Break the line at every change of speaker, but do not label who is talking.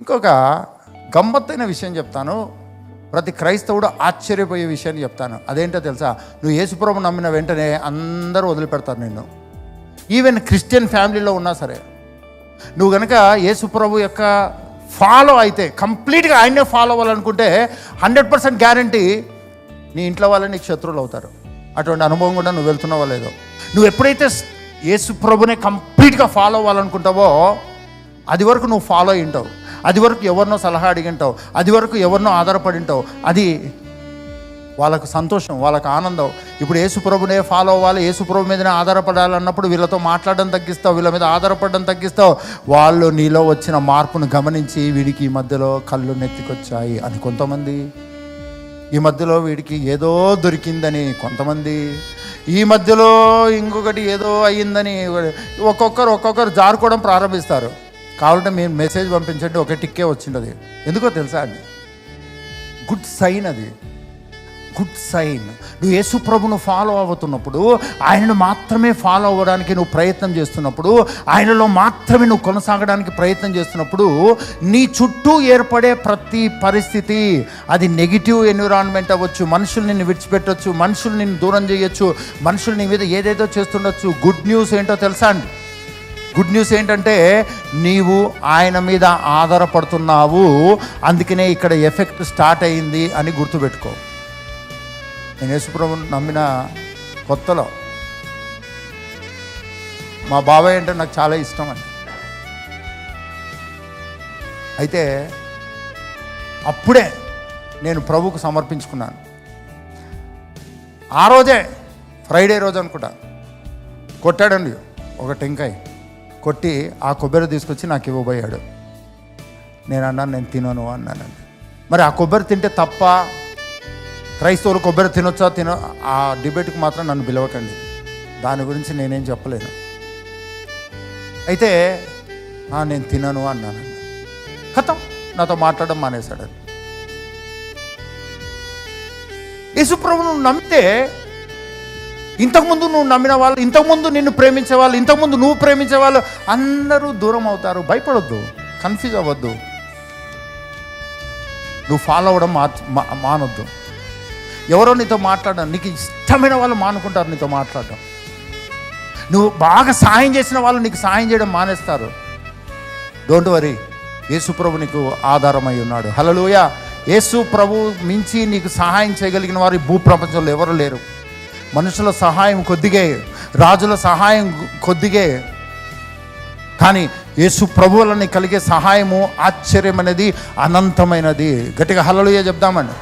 ఇంకొక గమ్మత్తైన విషయం చెప్తాను. ప్రతి క్రైస్తవుడు ఆశ్చర్యపోయే విషయాన్ని చెప్తాను. అదేంటో తెలుసా? నువ్వు యేసుప్రభు నమ్మిన వెంటనే అందరూ వదిలిపెడతారు నిన్ను. ఈవెన్ క్రిస్టియన్ ఫ్యామిలీలో ఉన్నా సరే. నువ్వు కనుక యేసుప్రభు యొక్క ఫాలో అయితే కంప్లీట్గా ఆయనే ఫాలో అవ్వాలనుకుంటే హండ్రెడ్ పర్సెంట్ గ్యారంటీ నీ ఇంట్లో వాళ్ళే నీకు శత్రువులు అవుతారు. అటువంటి అనుభవం కూడా నువ్వు వెళ్తున్నావో లేదో. నువ్వు ఎప్పుడైతే యేసు ప్రభునే కంప్లీట్గా ఫాలో అవ్వాలనుకుంటావో అది వరకు నువ్వు ఫాలో అయి ఉంటావు. అది వరకు ఎవరినో సలహా అడిగి ఉంటావు అది వరకు ఎవరినో ఆధారపడి ఉంటావు అది వాళ్ళకు సంతోషం వాళ్ళకు ఆనందం. ఇప్పుడు యేసుప్రభునే ఫాలో అవ్వాలి యేసుప్రభు మీదనే ఆధారపడాలన్నప్పుడు వీళ్ళతో మాట్లాడడం తగ్గిస్తావు వీళ్ళ మీద ఆధారపడడం తగ్గిస్తావు. వాళ్ళు నీలో వచ్చిన మార్పును గమనించి వీడికి ఈ మధ్యలో కళ్ళు నెత్తికొచ్చాయి అని కొంతమంది. ఈ మధ్యలో వీడికి ఏదో దొరికిందని కొంతమంది. ఈ మధ్యలో ఇంకొకటి ఏదో అయ్యిందని ఒక్కొక్కరు ఒక్కొక్కరు జారుకోవడం ప్రారంభిస్తారు. కావాలంటే మీరు మెసేజ్ పంపించండి ఒక టిక్కే వచ్చిండదు ఎందుకో తెలుసా అండి? గుడ్ సైన్ అది. గుడ్ సైన్ నువ్వు యేసు ప్రభును ఫాలో అవుతున్నప్పుడు ఆయనను మాత్రమే ఫాలో అవ్వడానికి నువ్వు ప్రయత్నం చేస్తున్నప్పుడు ఆయనలో మాత్రమే నువ్వు కొనసాగడానికి ప్రయత్నం చేస్తున్నప్పుడు నీ చుట్టూ ఏర్పడే ప్రతి పరిస్థితి అది నెగిటివ్ ఎన్విరాన్మెంట్ అవ్వచ్చు మనుషులు నిన్ను విడిచిపెట్టవచ్చు మనుషులు నిన్ను దూరం చేయొచ్చు మనుషులు నీ మీద ఏదేదో చేస్తుండొచ్చు. గుడ్ న్యూస్ ఏంటో తెలుసా అండి? గుడ్ న్యూస్ ఏంటంటే నీవు ఆయన మీద ఆధారపడుతున్నావు అందుకనే ఇక్కడ ఎఫెక్ట్ స్టార్ట్ అయింది అని గుర్తుపెట్టుకో. నేను యేసుప్రభుని నమ్మిన కొత్తలో మా బాబాయ్ అంటే నాకు చాలా ఇష్టం అండి. అయితే అప్పుడే నేను ప్రభుకు సమర్పించుకున్నాను. ఆ రోజే ఫ్రైడే రోజు అనుకుంటా కొట్టాడండి ఒక టెంకాయ. కొట్టి ఆ కొబ్బరి తీసుకొచ్చి నాకు ఇవ్వబోయాడు. నేను అన్నాను నేను తినను అన్నానండి. మరి ఆ కొబ్బరి తింటే తప్ప క్రైస్తవులు కొబ్బరి తినొచ్చా తిన ఆ డిబేట్కి మాత్రం నన్ను పిలవకండి. దాని గురించి నేనేం చెప్పలేను. అయితే నేను తినను అన్నాను కథం నాతో మాట్లాడడం మానేశాడు యేసుప్రభు నమ్మితే ఇంతకుముందు నువ్వు నమ్మిన వాళ్ళు ఇంతకుముందు నిన్ను ప్రేమించే వాళ్ళు ఇంతకుముందు నువ్వు ప్రేమించే వాళ్ళు అందరూ దూరం అవుతారు. భయపడొద్దు కన్ఫ్యూజ్ అవ్వద్దు. నువ్వు ఫాలో అవ్వడం మా మా- మానొద్దు. ఎవరో నీతో మాట్లాడడం నీకు ఇష్టమైన వాళ్ళు మానుకుంటారు నీతో మాట్లాడడం. నువ్వు బాగా సాయం చేసిన వాళ్ళు నీకు సాయం చేయడం మానేస్తారు. డోంట్ వరీ యేసు ప్రభు నీకు ఆధారమై ఉన్నాడు. హలలోయ యేసు ప్రభు మించి నీకు సహాయం చేయగలిగిన వారు ఈ భూప్రపంచంలో ఎవరు లేరు. మనుషుల సహాయం కొద్దిగే రాజుల సహాయం కొద్దిగే. కానీ యేసు ప్రభువులని కలిగే సహాయము ఆశ్చర్యం అనేది అనంతమైనది. గట్టిగా హలలుయ చెప్దామండి.